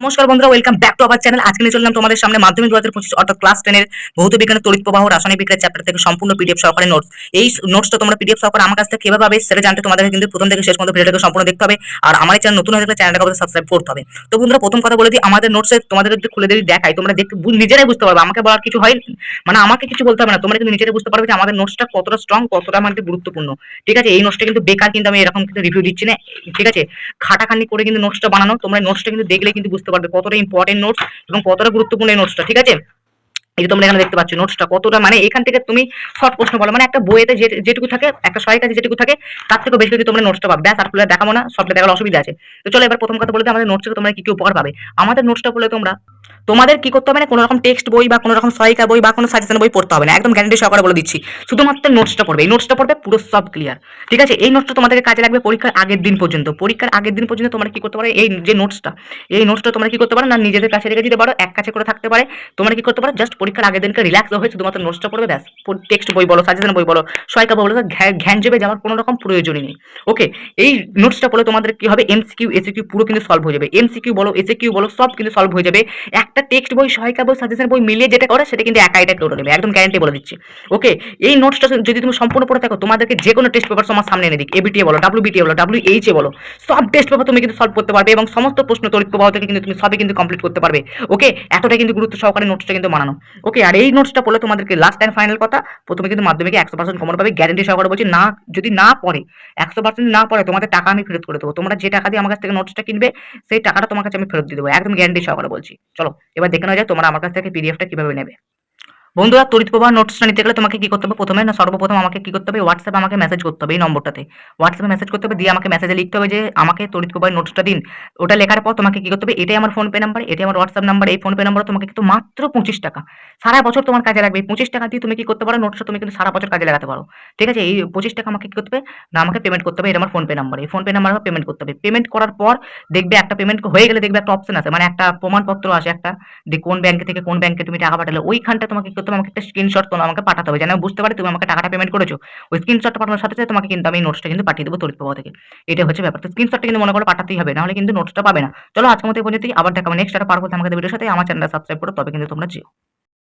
নমস্কার বন্ধুরা welcome back to আবার চ্যানেল আজকে নিয়ে চললাম তোমাদের সামনে মাধ্যমিক দু হাজার পঁচিশ, অর্থাৎ ক্লাস টেনের ভৌত বিজ্ঞানের তড়িৎ প্রবাহ, রাসায়নিক বিজ্ঞানের চ্যাপ্টার থেকে সম্পূর্ণ পিডিএফ সহকারে নোটস এই নোটসটা তোমরা পিডিএফ সহকারে আমার কাছ থেকে কীভাবে পাবে, সেটা জানতে তোমাদের কিন্তু প্রথম থেকে শেষ পর্যন্ত ভিডিওটাকে সম্পূর্ণ দেখতে হবে। আর আমার চ্যানেল নতুন হয়ে থাকলে চ্যানেলটাকে সাবস্ক্রাইব করতে হবে। তো বন্ধুরা, প্রথম কথা বলে দিই, আমাদের নোটসে তোমাদের যদি খুলে যদি দেখাই তোমরা দেখতে নিজেরাই বুঝতে পারবে, আমাকে বলার কিছু হয় মানে আমাকে কিছু বলতে হবে না, তোমরা কিন্তু নিজেরাই বুঝতে পারবে যে আমাদের নোটসটা কতটা স্ট্রং কতটা মানে গুরুত্বপূর্ণ। ঠিক আছে? এই নোটসটা কিন্তু বেকার কিন্তু আমি এরকম কিন্তু রিভিউ দিচ্ছি না। ঠিক আছে? খাটাখানি করে কিন্তু নোটসটা বানানো, তোমরা নোটসটা কিন্তু দেখলে কিন্তু বুঝতে পারবে। কতটা ইম্পর্টেন্ট নোটস এবং কতটা গুরুত্বপূর্ণ এই নোটসটা ঠিক আছে? এই যে তোমরা এখানে দেখতে পাচ্ছ নোটসটা কতটা মানে এখান থেকে তুমি শর্ট প্রশ্ন বলো মানে একটা বইয়েতে যেটুকু থাকে, একটা সহায়িকা যেটুকু থাকে, তার থেকে বেশি যদি তোমরা নোটসটা পাবে। ব্যাস, আর খুলে দেখাবো না সবটা দেখার অসুবিধা আছে। তো চলো এবার প্রথম কথা বলতে আমাদের নোটস থেকে তোমরা কি কি উপকার পাবে? আমাদের নোটসটা বলে তোমরা, তোমাদের কি করতে হবে না, কোনো রকম টেক্সট বই বা কোনো রকম সহায়িকা বই বা কোনো সাজেশন বই পড়তে হবে না, একদম গ্যারান্টি সহকারে বলে দিচ্ছি। শুধুমাত্র নোটসটা পড়বে, এই নোটসটা পড়বে পুরো সব ক্লিয়ার ঠিক আছে? এই নোটসটা তোমাদের কাজে লাগবে পরীক্ষার আগের দিন পর্যন্ত। পরীক্ষার আগের দিন পর্যন্ত তোমরা কি করতে পারো, এই যে নোটসটা এই নোটসটা তোমরা কি করতে পারো না, নিজেদের কাছে রেখে দিতে পারো, এক কাছে করে থাকতে পারে। তোমরা কি করতে পারো জাস্ট পরীক্ষার আগের দিনকে রিল্যাক্স হয়ে শুধুমাত্র নোটসটা পড়বে, ব্যাস। টেক্সট বই বলো সাজেশন বই বলো, সহায়িকা বই বলো, ঘ্যান চেপে যাওয়ার কোনো রকম প্রয়োজনই নেই। ওকে এই নোটসটা পড়লে তোমাদের কি হবে? এমসিকিউ এসিকিউ পুরো কিন্তু সলভ হয়ে যাবে। এমসিকিউ বলো এসিকিউ বলো, সব কিন্তু সলভ হয়ে যাবে। একটা টেক্সট বই, সহায়িকা বই সাজেশন বই মিলিয়ে যেটা করে, সেটা কিন্তু একা এটা করে নেবে। একদম গ্যারান্টি বলে দিচ্ছি। ওকে এই নোটসটা যদি তুমি সম্পূর্ণ পড়ে থাকো, তোমাদেরকে যে কোনো টেস্ট পেপার তোমার সামনে এনে দিক। এবিটিএ বলো ডাব্লিউবিটিএ বলো ডাব্লিউএইচএ বলো, সব টেস্ট পেপার তুমি কিন্তু সলভ করতে পারবে এবং সমস্ত প্রশ্ন তড়িৎ প্রবাহ থেকে কিন্তু তুমি সবই কিন্তু কমপ্লিট করতে পারবে। ওকে এতটা কিন্তু গুরুত্ব সহকারে নোটসটা কিন্তু বানানো। ওকে আর এই নোটসটা পড়লে তোমাদেরকে লাস্ট অ্যান্ড ফাইনাল কথা, প্রথমে কিন্তু মাধ্যমিকে একশো পার্সেন্ট কমন পাবে গ্যারেন্টি সহকারে বলছি না, যদি না পড়ে, একশো পার্সেন্ট না পড়ে, তোমাদের টাকা আমি ফেরত করে দেবো। তোমরা যে টাকা দিয়ে আমার কাছ থেকে নোটসটা কিনবে, সেই টাকাটা তোমার কাছে আমি ফেরত দিয়ে দেবো, একদম গ্যারেন্টি সহকারে বলছি। চলো, এবার দেখে নেওয়া যায় তোমরা আমার কাছ থেকে পিডিএফটা কীভাবে নেবে। বন্ধুরা, তড়িৎ প্রবাহ নোটসটা নিতে গেলে তোমাকে কি করতে হবে? প্রথমে না, সর্বপ্রথম আমাকে কি করতে হবে? হোয়াটসঅ্যাপে আমাকে মেসেজ করতে হবে এই নম্বরটাতে। হোয়াটসঅ্যাপে মেসেজ করতে হবে, দিয়ে আমাকে মেসেজে লিখতে হবে যে, আমাকে তড়িৎ প্রবাহের নোটসটা দিন। ওটা লেখার পর তোমাকে কি করতে হবে? এটাই আমার ফোনপে নাম্বার এটাই আমার হোয়াটসঅ্যাপ নাম্বার এই ফোনপে নাম্বার তোমাকে কিন্তু মাত্র পঁচিশ টাকা। সারা বছর তোমার কাজে লাগবে। পঁচিশ টাকা দিয়ে তুমি কি করতে পারো? নোটসটা তুমি কিন্তু সারা বছর কাজে লাগাতে পারো। ঠিক আছে? এই পঁচিশ টাকা আমাকে কি করতে হবে? না, আমাকে পেমেন্ট করতে হবে, এটা আমার ফোনপে নাম্বার এই ফোনপে নাম্বার পেমেন্ট করতে হবে। পেমেন্ট করার পর দেখবে একটা পেমেন্ট হয়ে গেলে দেখবে একটা অপশন আছে। মানে একটা প্রমাণপত্র আসে একটা, যে কোন ব্যাংকে থেকে কোন ব্যাংকে তুমি টাকা পাঠালে। ওইখানটা তোমাকে কি করতে আমাকে একটা স্ক্রিনশট তোমার আমাকে পাঠাতে হবে। যেন বুঝতে পারি তুমি আমাকে টাকাটা পেমেন্ট করেছ। ওই স্ক্রিনশটটা পাঠানোর সাথে সাথে তোমাকে কিন্তু আমি নোটসটা কিন্তু পাঠিয়ে দেবো তরিত পাওয়া থেকে। এটা হচ্ছে ব্যাপার। তো স্ক্রিনশটটা কিন্তু মনে করো পাঠাতেই হবে, নাহলে কিন্তু নোটসটা পাবে না। চলো আজকের মতো পর্যন্তই। আবার দেখাবো নেক্সট একটা পারব আমাকে ভিডিওর সাথে। আমার চ্যানেলটা সাবস্ক্রাইব করো, তবে কিন্তু তোমরা যেও।